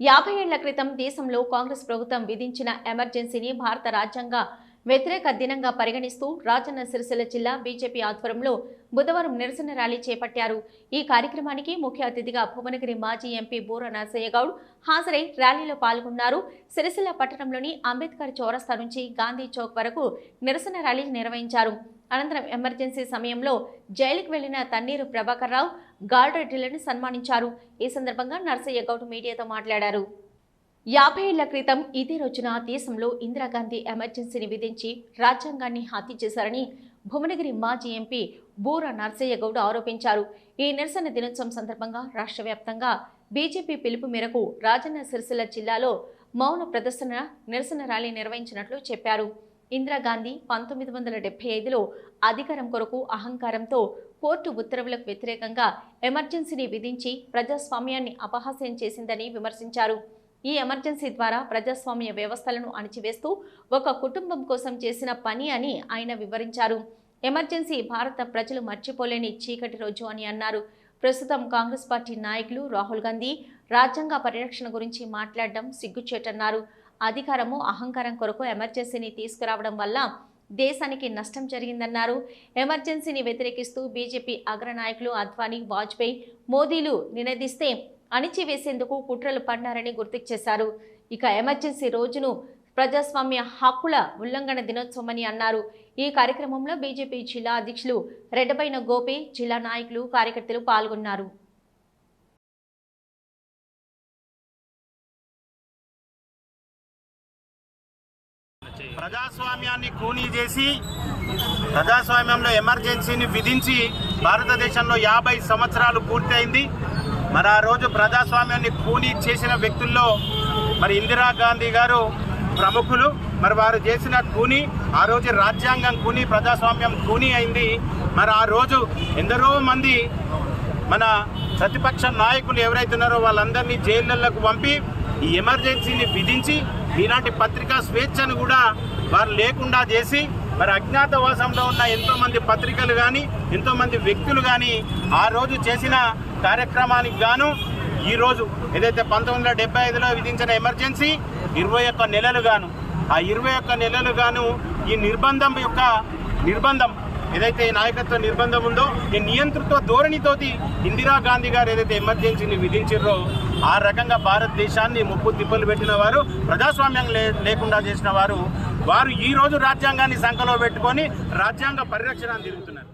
యాభై ఏళ్ళ క్రితం దేశంలో కాంగ్రెస్ ప్రభుత్వం విధించిన ఎమర్జెన్సీని భారత రాజ్యాంగ వ్యతిరేక దినంగా పరిగణిస్తూ రాజన్న సిరిసిల్ల జిల్లా బీజేపీ ఆధ్వర్యంలో బుధవారం నిరసన ర్యాలీ చేపట్టారు. ఈ కార్యక్రమానికి ముఖ్య అతిథిగా భువనగిరి మాజీ ఎంపీ బూర నరసయ్యగౌడ్ హాజరై ర్యాలీలో పాల్గొన్నారు. సిరిసిల్ల పట్టణంలోని అంబేద్కర్ చౌరస్తా నుంచి గాంధీ చౌక్ వరకు నిరసన ర్యాలీ నిర్వహించారు. అనంతరం ఎమర్జెన్సీ సమయంలో జైలుకు వెళ్ళిన తన్నీరు ప్రభాకర్ రావు గాల్రెడ్డిలను సన్మానించారు. ఈ సందర్భంగా నర్సయ్య గౌడ్ మీడియాతో మాట్లాడారు. యాభై ఏళ్ళ క్రితం ఇదే రోజున దేశంలో ఇందిరాగాంధీ ఎమర్జెన్సీని విధించి రాజ్యాంగాన్ని హత్య చేశారని భువనగిరి మాజీ ఎంపీ బూర నర్సయ్య గౌడ్ ఆరోపించారు. ఈ నిరసన దినోత్సవం సందర్భంగా రాష్ట్ర వ్యాప్తంగా బీజేపీ పిలుపు మేరకు రాజన్న సిరిసిల్ల జిల్లాలో మౌన ప్రదర్శన నిరసన ర్యాలీ నిర్వహించినట్లు చెప్పారు. ఇందిరాగాంధీ పంతొమ్మిది వందల డెబ్బై ఐదులో అధికారం కొరకు అహంకారంతో కోర్టు ఉత్తర్వులకు వ్యతిరేకంగా ఎమర్జెన్సీని విధించి ప్రజాస్వామ్యాన్ని అపహాస్యం చేసిందని విమర్శించారు. ఈ ఎమర్జెన్సీ ద్వారా ప్రజాస్వామ్య వ్యవస్థలను అణిచివేస్తూ ఒక కుటుంబం కోసం చేసిన పని అని ఆయన వివరించారు. ఎమర్జెన్సీ భారత ప్రజలు మర్చిపోలేని చీకటి రోజు అని అన్నారు. ప్రస్తుతం కాంగ్రెస్ పార్టీ నాయకులు రాహుల్ గాంధీ రాజ్యాంగ పరిరక్షణ గురించి మాట్లాడడం సిగ్గుచేటన్నారు. అధికారము అహంకారం కొరకు ఎమర్జెన్సీని తీసుకురావడం వల్ల దేశానికి నష్టం జరిగిందన్నారు. ఎమర్జెన్సీని వ్యతిరేకిస్తూ బీజేపీ అగ్రనాయకులు అద్వానీ వాజ్పేయి మోదీలు నినదిస్తే అణిచివేసేందుకు కుట్రలు పన్నారని గుర్తు చేశారు ఇక ఎమర్జెన్సీ రోజును ప్రజాస్వామ్య హక్కుల ఉల్లంఘన దినోత్సవమని అన్నారు. ఈ కార్యక్రమంలో బీజేపీ జిల్లా అధ్యక్షులు రెడ్డబైన గోపి జిల్లా నాయకులు కార్యకర్తలు పాల్గొన్నారు. ప్రజాస్వామ్యాన్ని కూనీ చేసి ప్రజాస్వామ్యంలో ఎమర్జెన్సీని విధించి భారతదేశంలో యాభై సంవత్సరాలు పూర్తయింది. మరి ఆ రోజు ప్రజాస్వామ్యాన్ని కూనీ చేసిన వ్యక్తుల్లో మరి ఇందిరాగాంధీ గారు ప్రముఖులు. మరి వారు చేసిన కూని ఆ రోజు రాజ్యాంగం కూని ప్రజాస్వామ్యం కూని అయింది. మరి ఆ రోజు ఎందరో మంది మన ప్రతిపక్ష నాయకులు ఎవరైతున్నారో వాళ్ళందరినీ జైళ్ళకు పంపి ఈ ఎమర్జెన్సీని విధించి ఇలాంటి పత్రికా స్వేచ్ఛను కూడా వారు లేకుండా చేసి మరి అజ్ఞాతవాసంలో ఉన్న ఎంతోమంది పత్రికలు కానీ ఎంతోమంది వ్యక్తులు కానీ ఆ రోజు చేసిన కార్యక్రమానికి గాను ఈ రోజు ఏదైతే పంతొమ్మిది వందల డెబ్బై ఐదులో విధించిన ఎమర్జెన్సీ ఇరవై ఒక్క నెలలు గాను ఆ ఇరవై ఒక్క నెలలు గాను ఈ నిర్బంధం యొక్క నిర్బంధం ఏదైతే ఈ నాయకత్వ నిర్బంధం ఉందో ఈ నియంతృత్వ ధోరణితోటి ఇందిరాగాంధీ గారు ఏదైతే ఎమర్జెన్సీని విధించారో ఆ రకంగా భారతదేశాన్ని ముప్పు తిప్పలు పెట్టిన వారు ప్రజాస్వామ్యం లే లేకుండా చేసిన వారు వారు ఈరోజు రాజ్యాంగాన్ని సంఖలో పెట్టుకొని రాజ్యాంగ పరిరక్షణ తిరుగుతున్నారు.